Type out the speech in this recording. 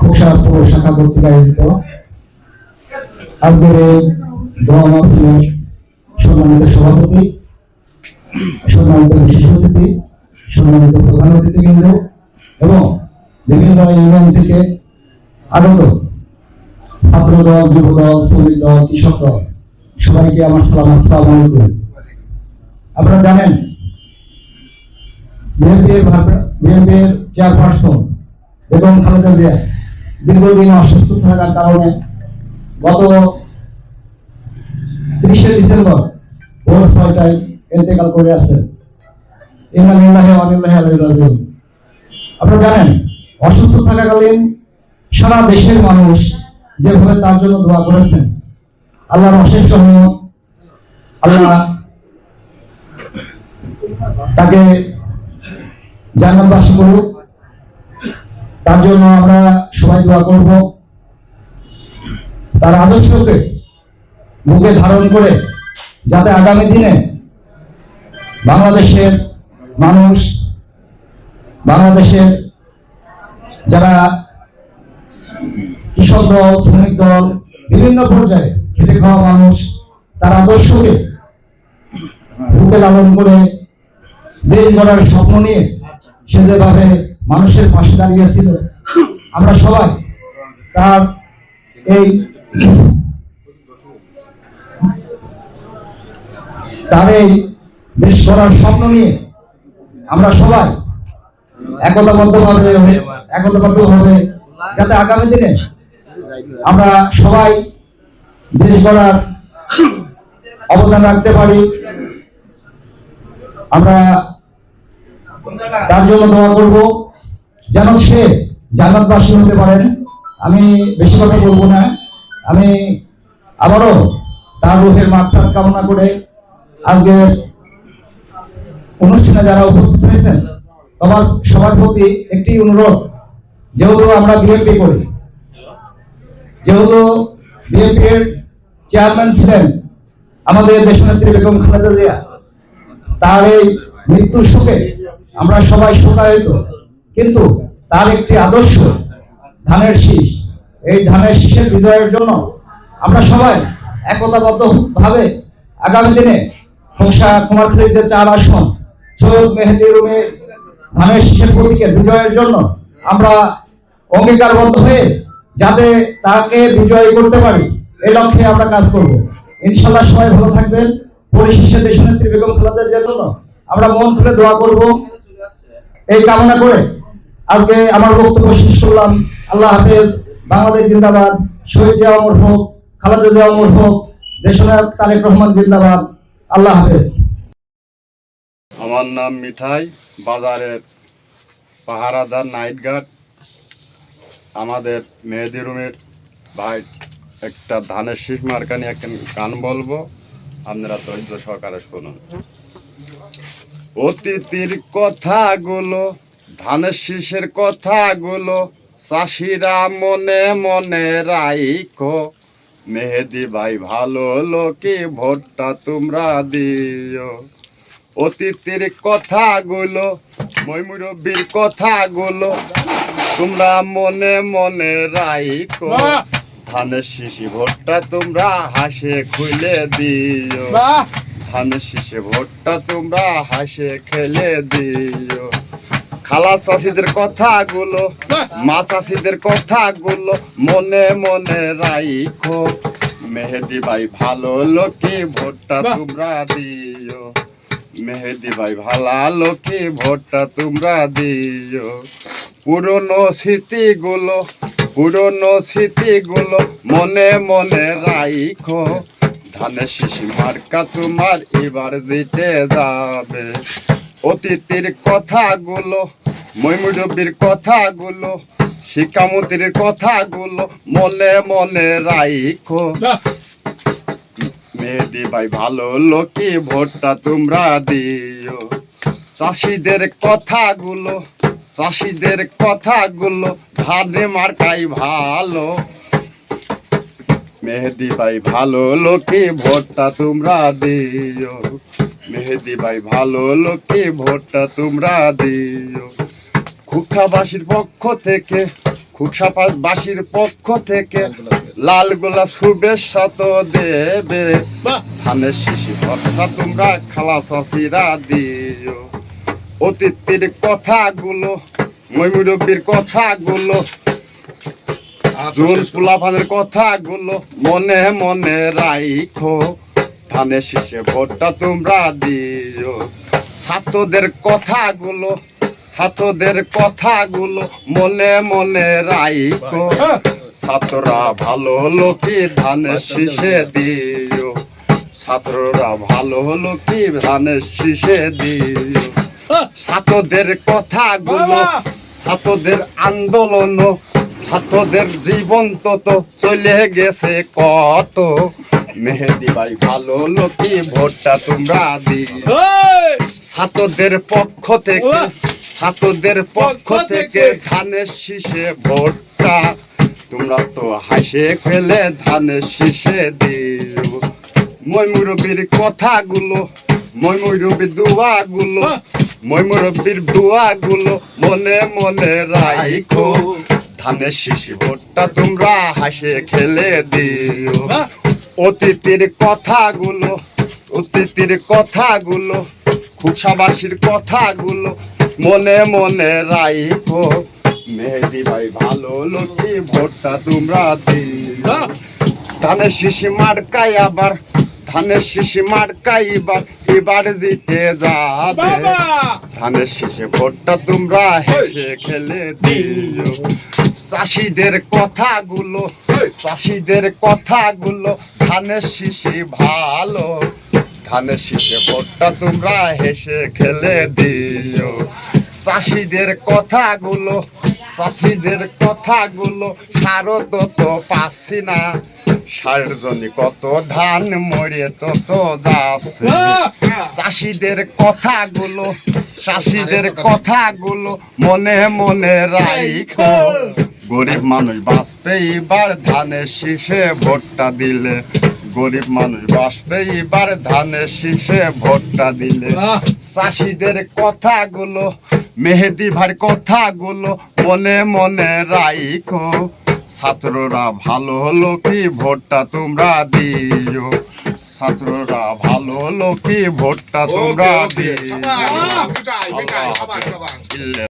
খোসাপুর শাখা কর্তৃক আয়োজিত আজকের দোয়া মাহফিলের সম্মানিত সভাপতি, সম্মানিত বিশেষ অতিথি, সম্মানিত প্রধান অতিথিবৃন্দ এবং বিভিন্ন ইউনিয়ন থেকে আগত ছাত্র দল যুব দল শ্রমিক দল কৃষক দল সবাইকে আমার সালাম, আসসালাম আলাইকুম। আপনারা জানেন, বিএনপির বিএনপির চেয়ারপারসন এবং খালেদা জিয়া দীর্ঘদিন অসুস্থ থাকার কারণে গত তিরিশে ডিসেম্বর ভোর ছয়টায় ইন্তেকাল করে আছেন। আপনারা জানেন, অসুস্থ থাকাকালীন সারা দেশের মানুষ যেভাবে তার জন্য দোয়া করেছেন, আল্লাহর অশেষ রহমত, আল্লাহ তাকে জান্নাতবাসী করুক তার জন্য আমরা সবাই দোয়া করব। তার আদর্শকে বুকে ধারণ করে যাতে আগামী দিনে বাংলাদেশের মানুষ, বাংলাদেশের যারা কৃষক দল, শ্রমিক দল, বিভিন্ন পর্যায়ে খেটে খাওয়া মানুষ, তার আদর্শকে বুকে লালন করে দেশ গড়ার স্বপ্ন নিয়ে সে যেভাবে মানুষের পাশে দাঁড়িয়েছিল আমরা সবাই তার এই তার এই দেশ গড়ার স্বপ্ন নিয়ে আমরা সবাই একতাবদ্ধভাবে একতাবদ্ধভাবে যাতে আগামী দিনে আমরা সবাই দেশ গড়ার অবদান রাখতে পারি। আমরা তার জন্য দোয়া করব। যেন সে জান্নাতবাসী হতে পারেন। আমি বেশি কথা বলব না। আমি আবারও তার রুহের মাত্রাত কামনা করে আজকের অনুষ্ঠানে যারা উপস্থিত হয়েছেন তোমার সবার প্রতি একটি অনুরোধ। যেহেতু আমরা বিএনপি করি, যেহেতু বিএনপির চেয়ারম্যান ছিলেন আমাদের দেশনেত্রী বেগম খালেদা জিয়া, তার এই মৃত্যুর শোকে আমরা সবাই শোকায়িত। কিন্তু তার একটি আদর্শ, ধানের শীষ। এই ধানের শীষের বিজয়ের জন্য আমরা সবাই একতাবদ্ধ ভাবে আগামী দিনে খোসা কুমারখালী যে চার আসন, সৈয়দ মেহেদি রুমে ধানের শীষের প্রতীকে বিজয়ের জন্য আমরা অঙ্গীকারবদ্ধ হয়ে যাতে তাকে বিজয় করতে পারি, এই লক্ষ্যে আমরা কাজ করব। ইনশাল্লাহ সবাই ভালো থাকবেন। পরিশেষে দেশনেত্রী বেগম খালেদা জিয়ার জন্য আমরা মন খুলে দোয়া করব। এই কামনা করে আজকে আমার বক্তব্য শেষ করলাম। আল্লাহ হাফেজ, বাংলাদেশ জিন্দাবাদ, শহীদ জিয়া অমর হোক, খালেদা জিয়া অমর হোক, দেশনায়ক তারেক রহমান জিন্দাবাদ। আল্লাহ হাফেজ। আমার নাম মিঠাই, বাজারের পাহারাদার নাইট গার্ড আমাদের মেহেদি রুমের ভাই, একটা ধানের শীষ মার্কা নিয়ে একটা গান বলব। আপনারা ধৈর্য সহকারে শুনুন। অতীতের কথাগুলো ধানের শীষের কথাগুলো চাষিরা মনে মনে রাইখো। মেহেদি ভাই ভালো লোকে ভোটটা তোমরা দিও। অতীতের কথাগুলো ময়মুরব্বীর কথাগুলো তোমরা মনে মনে রাইখো। ধানের শিশি ভোটটা তোমরা হাসে খুলে দিও। ধানের শিশি ভোটটা তোমরা হাসে খেলে দিও। খালা চাষিদের কথাগুলো মা চাষিদের কথাগুলো মনে মনে রাইখো। মেহেদি ভাই ভালো লোকে ভোটটা তোমরা দিও। মেহেদি ভাই ভালা লোকে ভোটটা তোমরা দিও। পুরনো স্মৃতিগুলো পুরনো স্মৃতিগুলো মনে মনে রাইখো। ধানের শিশি মার্কা তোমার এবার দিতে যাবে। অতীতের কথাগুলো মৈমুরব্বীর কথাগুলো শিক্ষামন্ত্রীর কথাগুলো মনে মনে রাইখো। মেহেদি ভাই ভালো লোকে ভোটটা তোমরা দিও। চাষিদের কথাগুলো চাষিদের কথাগুলো ধানে মার্কাই ভালো। মেহেদি ভাই ভালো লোকে ভোটটা তোমরা দিও। মেহেদি ভাই ভালো লোকে ভোটটা তোমরা দিও। খুখাবাসীর পক্ষ থেকে খুকসাবাসীর পক্ষ থেকে লাল গোলাপ শুভেচ্ছা তো দেবে। ধানের শিশি ভরসা তোমরা খালা চাষিরা দিও। অতীতের কথাগুলো ময়ূরবীর কথাগুলো জোন পোলাপানের কথাগুলো মনে মনে রাইখো। ধানের শীষে ভোটটা তোমরা দিও। ছাত্রদের কথাগুলো ছাত্রদের কথাগুলো মনে মনে রাইখো। ছাত্ররা ভালো হলো কি ধানের শীষে দিও। ছাত্ররা ভালো হলো কি ধানের শীষে দিও। ছাত্রদের কথাগুলো, ছাত্রদের আন্দোলন ছাত্রদের জীবন তো চলে গেছে কত? মেহেদি ভাই ভালো লোকি ভোটটা তোমরা দিও ছাত্রদের পক্ষ থেকে ছাত্রদের পক্ষ থেকে। ধানের শীষে ভোটটা। তোমরা তো হাসে খেলে ধানের শীষে দিও। ময়মুরবির কথাগুলো ময়মুরবির দোয়াগুলো ময়মুরবির দোয়াগুলো মনে মনে রাইখো। ধানের শিশি ভোটটা তোমরা হাসে খেলে দিও। অতীতের কথাগুলো অতীতের কথাগুলো খুশাবাসীর কথাগুলো মনে মনে রাইখো। মেহেদি ভাই ভালো লোকি ভোটটা তোমরা দিও ধানের শিশি মার্কাই আবার ধানের শিশি মার্কাই এবার এবার জিতে যাবে। ধানের শিশে ভোটটা তোমরা হেসে খেলে দিও। চাষিদের কথাগুলো চাষিদের কথাগুলো ধানের শিশি ভালো ধানের শীষে ভোটটা তোমরা হেসে খেলে দিও। চাষিদের কথাগুলো চাষিদের কথাগুলো সারও তো তো পাচ্ছি না। সারের জন্য কত ধান মরে তো তো যাচ্ছে। চাষিদের কথাগুলো চাষিদের কথাগুলো মনে মনে রাইখো। গরিব মানুষ বাঁচবে এবার ধানের শীষে ভোটটা দিলে। গরিব মানুষ বাঁচবে এবার ধানের শীষে ভোটটা দিলে। চাষিদের কথাগুলো মেহেদি ভার কথাগুলো মনে মনে রাইখো। ছাত্ররা ভালো হলো কি ভোটটা তোমরা দিও। ছাত্ররা ভালো হলো কি ভোটটা তোমরা দিও।